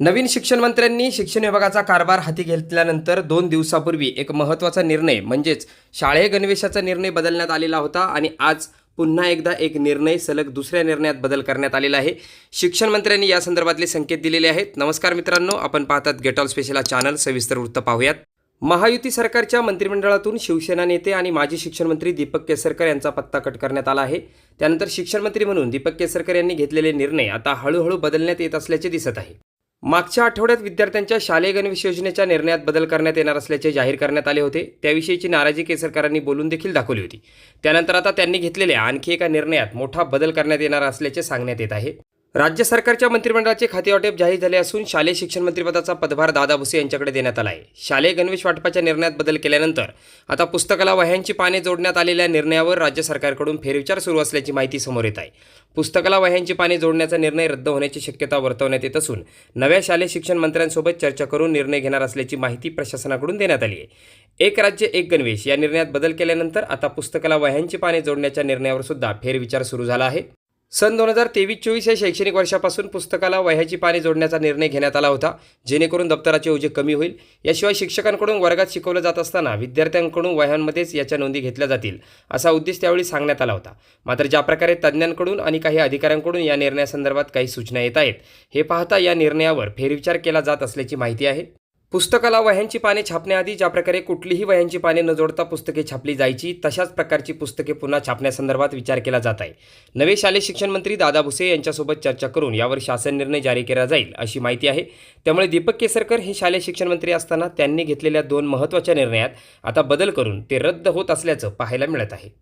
नवीन शिक्षण मंत्र्यांनी शिक्षण विभागाचा कारभार हाती घेतल्यानंतर दोन दिवसापूर्वी एक महत्त्वाचा निर्णय म्हणजेच शाळेय गणवेशाचा निर्णय बदलण्यात आलेला होता आणि आज पुन्हा एकदा एक निर्णय सलग दुसऱ्या निर्णयात बदल करण्यात आलेला आहे. शिक्षण मंत्र्यांनी या संदर्भातले संकेत दिलेले आहेत. नमस्कार मित्रांनो आपण पाहतात गेट ऑल स्पेशल चॅनल सविस्तर वृत्त पाहूयात. महायुती सरकारच्या मंत्रिमंडळातून शिवसेना नेते आणि माजी शिक्षण मंत्री दीपक केसरकर यांचा पत्ता कट करण्यात आला आहे. त्यानंतर शिक्षण मंत्री म्हणून दीपक केसरकर यांनी घेतलेले निर्णय आता हळूहळू बदलण्यात येत असल्याचे दिसत आहे. मागच्या आठवड्यात विद्यार्थ्यांच्या शालेय गणवेश योजनेच्या निर्णयात बदल करण्यात येणार असल्याचे जाहीर करण्यात आले होते. त्याविषयीची नाराजी केसरकरांनी बोलून देखील दाखवली होती. त्यानंतर आता त्यांनी घेतलेल्या आणखी एका निर्णयात मोठा बदल करण्यात येणार असल्याचे सांगण्यात येत आहे. राज्य सरकारच्या मंत्रिमंडळाचे खातेवाटप जाहीर झाले असून शालेय शिक्षण मंत्रिपदाचा पदभार दादा भुसे यांच्याकडे देण्यात आला आहे शालेय गणवेश वाटपाच्या निर्णयात बदल केल्यानंतर आता पुस्तकाला वह्यांची पाने जोडण्यात आलेल्या निर्णयावर राज्य सरकारकडून फेरविचार सुरू असल्याची माहिती समोर येत आहे. पुस्तकाला वह्यांची पाने जोडण्याचा निर्णय रद्द होण्याची शक्यता वर्तवण्यात येत असून नव्या शालेय शिक्षण मंत्र्यांसोबत चर्चा करून निर्णय घेणार असल्याची माहिती प्रशासनाकडून देण्यात आली आहे. एक राज्य एक गणवेश या निर्णयात बदल केल्यानंतर आता पुस्तकाला वह्यांची पाने जोडण्याच्या निर्णयावर सुद्धा फेरविचार सुरू झाला आहे. सन दोन हजार तेवीस चोवीस या शैक्षणिक वर्षापासून पुस्तकाला वह्याची पाने जोडण्याचा निर्णय घेण्यात आला होता जेणेकरून दप्तराचे ओझे कमी होईल. याशिवाय शिक्षकांकडून वर्गात शिकवलं जात असताना विद्यार्थ्यांकडून वह्यांमध्येच याच्या नोंदी घेतल्या जातील असा उद्देश त्यावेळी सांगण्यात आला होता. मात्र ज्या प्रकारे तज्ज्ञांकडून आणि काही अधिकाऱ्यांकडून या निर्णयासंदर्भात काही सूचना येत आहेत हे पाहता या निर्णयावर फेरविचार केला जात असल्याची माहिती आहे. पुस्तकाला वह्यांची पाने छापण्याआधी ज्या प्रकारे कुठलीही वह्यांची पाने न जोडता पुस्तके छापली जायची तशाच प्रकारची पुस्तके पुन्हा छापण्यासंदर्भात विचार केला जात आहे. नवे शालेय शिक्षण मंत्री दादा भुसे यांच्यासोबत चर्चा करून यावर शासन निर्णय जारी केला जाईल अशी माहिती आहे. त्यामुळे दीपक केसरकर हे शालेय शिक्षण मंत्री असताना त्यांनी घेतलेल्या दोन महत्त्वाच्या निर्णयात आता बदल करून ते रद्द होत असल्याचं पाहायला मिळत आहे.